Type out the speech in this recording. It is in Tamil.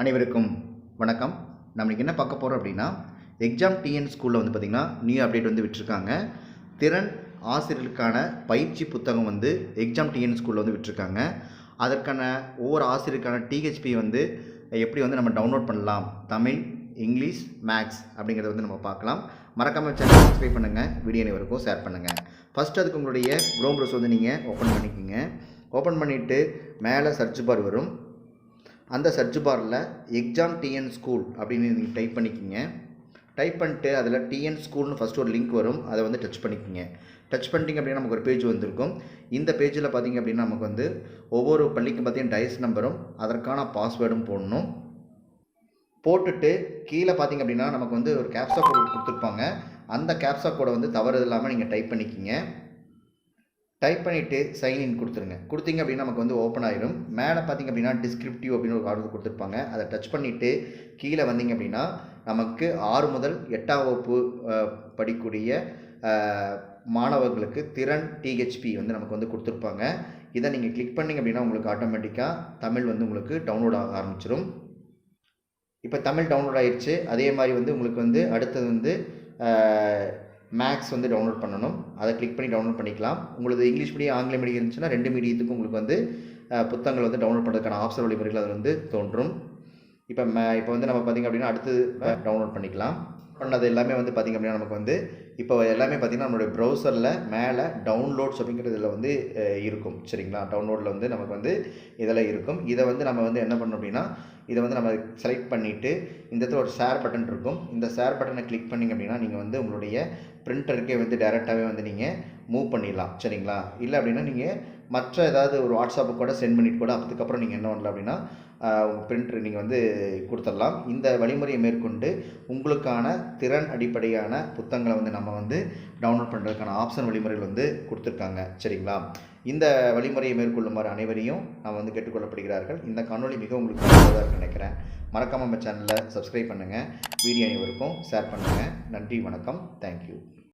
அனைவருக்கும் வணக்கம். நம்ம இன்றைக்கி என்ன பார்க்க போகிறோம் அப்படின்னா எக்ஸாம் டிஎன் ஸ்கூலில் வந்து பார்த்திங்கன்னா நியூ அப்டேட் வந்து விட்டுருக்காங்க. திறன் ஆசிரியர்களுக்கான பயிற்சி புத்தகம் வந்து எக்ஸாம் டிஎன் ஸ்கூலில் வந்து விட்டுருக்காங்க. அதற்கான ஒவ்வொரு ஆசிரியருக்கான டிஹெச்பி வந்து எப்படி வந்து நம்ம டவுன்லோட் பண்ணலாம்? தமிழ் இங்கிலீஷ் மேக்ஸ் அப்படிங்கிறத வந்து நம்ம பார்க்கலாம். மறக்காமல் சேனல் சப்ஸ்கிரைப் பண்ணுங்கள் வீடியோ அனைவருக்கும் ஷேர் பண்ணுங்கள் ஃபஸ்ட்டு அதுக்கு உங்களுடைய க்ரோம் ப்ரௌஸ் வந்து நீங்கள் ஓப்பன் பண்ணிக்கோங்க. ஓப்பன் பண்ணிவிட்டு மேலே சர்ச் பார் வரும். அந்த சர்ச் பாரில் எக்ஸாம் டிஎன் ஸ்கூல் அப்படின்னு நீங்கள் டைப் பண்ணிக்கிங்க. டைப் பண்ணிட்டு அதில் டிஎன் ஸ்கூல்னு ஃபஸ்ட்டு ஒரு லிங்க் வரும். அதை வந்து டச் பண்ணிக்கிங்க. டச் பண்ணிட்டீங்க அப்படின்னா நமக்கு ஒரு பேஜ் வந்திருக்கும். இந்த பேஜில் பார்த்தீங்க அப்படின்னா நமக்கு வந்து ஒவ்வொரு பள்ளிக்கும் பார்த்தீங்கன்னா டைஸ் நம்பரும் அதற்கான பாஸ்வேர்டும் போடணும். போட்டுட்டு கீழே பார்த்தீங்க அப்படின்னா நமக்கு வந்து ஒரு கேப்சா கோடு கொடுத்துருப்பாங்க. அந்த கேப்சா கோடை வந்து தவறு இல்லாமல் நீங்கள் டைப் பண்ணிக்கிங்க. டைப் பண்ணிவிட்டு சைன்இன் கொடுத்துருங்க. கொடுத்தீங்க அப்படின்னா நமக்கு வந்து ஓப்பன் ஆயிடும் மேலே பார்த்தீங்க அப்படின்னா டிஸ்கிரிப்டிவ் அப்படின்னு ஒரு ஆர்டர் கொடுத்துருப்பாங்க. அதை டச் பண்ணிவிட்டு கீழே வந்தீங்க அப்படின்னா நமக்கு ஆறு முதல் எட்டாம் வகுப்பு படிக்கூடிய மாணவர்களுக்கு திறன் டிஹெச்பி வந்து நமக்கு வந்து கொடுத்துருப்பாங்க. இதை நீங்கள் கிளிக் பண்ணிங்க அப்படின்னா உங்களுக்கு ஆட்டோமேட்டிக்காக தமிழ் வந்து உங்களுக்கு டவுன்லோட் ஆக ஆரம்பிச்சிடும் இப்போ தமிழ் டவுன்லோட் ஆயிடுச்சு அதே மாதிரி வந்து உங்களுக்கு வந்து அடுத்தது வந்து மேக்ஸ் வந்து டவுன்லோட் பண்ணணும். அதை கிளிக் பண்ணி டவுன்லோட் பண்ணிக்கலாம். உங்களுக்கு இங்கிலீஷ் மீடியம் ஆங்கில மீடியம் இருந்துச்சுன்னா ரெண்டு மீடியத்துக்கும் உங்களுக்கு வந்து புத்தகங்கள் வந்து டவுன்லோட் பண்ணுறதுக்கான ஆப்ஷன் வழிமுறைகள் அதில் வந்து தோன்றும். இப்போ இப்போ வந்து நம்ம பார்த்திங்க அப்படின்னா அடுத்து டவுன்லோட் பண்ணிக்கலாம். பண்ணது எல்லாமே வந்து பார்த்திங்க அப்படின்னா நமக்கு வந்து இப்போ எல்லாமே பார்த்திங்கன்னா நம்மளுடைய ப்ரௌசரில் மேலே டவுன்லோட்ஸ் அப்படிங்கிறதுல வந்து இருக்கும். சரிங்களா? டவுன்லோடில் வந்து நமக்கு வந்து இதில் இருக்கும். இதை வந்து நம்ம வந்து என்ன பண்ணணும் அப்படின்னா இதை வந்து நம்ம செலக்ட் பண்ணிவிட்டு இந்த இடத்துல ஒரு ஷேர் பட்டன் இருக்கும். இந்த ஷேர் பட்டனை கிளிக் பண்ணிங்க அப்படின்னா நீங்கள் வந்து உங்களுடைய பிரிண்டருக்கே வந்து டேரெக்டாகவே வந்து நீங்கள் மூவ் பண்ணிடலாம். சரிங்களா? இல்லை அப்படின்னா நீங்கள் மற்ற ஏதாவது ஒரு வாட்ஸ்அப்புக்கு கூட சென்ட் பண்ணிட்டு கூட அதுக்கப்புறம் நீங்கள் என்ன பண்ணலாம் அப்படின்னா உங்கள் பிரிண்ட்ரு நீங்கள் வந்து கொடுத்துடலாம். இந்த வழிமுறையை மேற்கொண்டு உங்களுக்கான திறன் அடிப்படையான புத்தகங்களை வந்து நம்ம வந்து டவுன்லோட் பண்ணுறதுக்கான ஆப்ஷன் வழிமுறைகள் வந்து கொடுத்துருக்காங்க. சரிங்களா? இந்த வழிமுறையை மேற்கொள்ளுமாறு அனைவரையும் நான் வந்து கேட்டுக்கொள்ளப்படுகிறார்கள். இந்த காணொளி மிக உங்களுக்கு பயனுள்ளதாக இருக்குன்னு நினைக்கிறேன். மறக்காமல் நம்ம சேனலில் சப்ஸ்கிரைப் பண்ணுங்கள் வீடியோ அனைவருக்கும் ஷேர் பண்ணுங்கள் நன்றி வணக்கம். தேங்க்யூ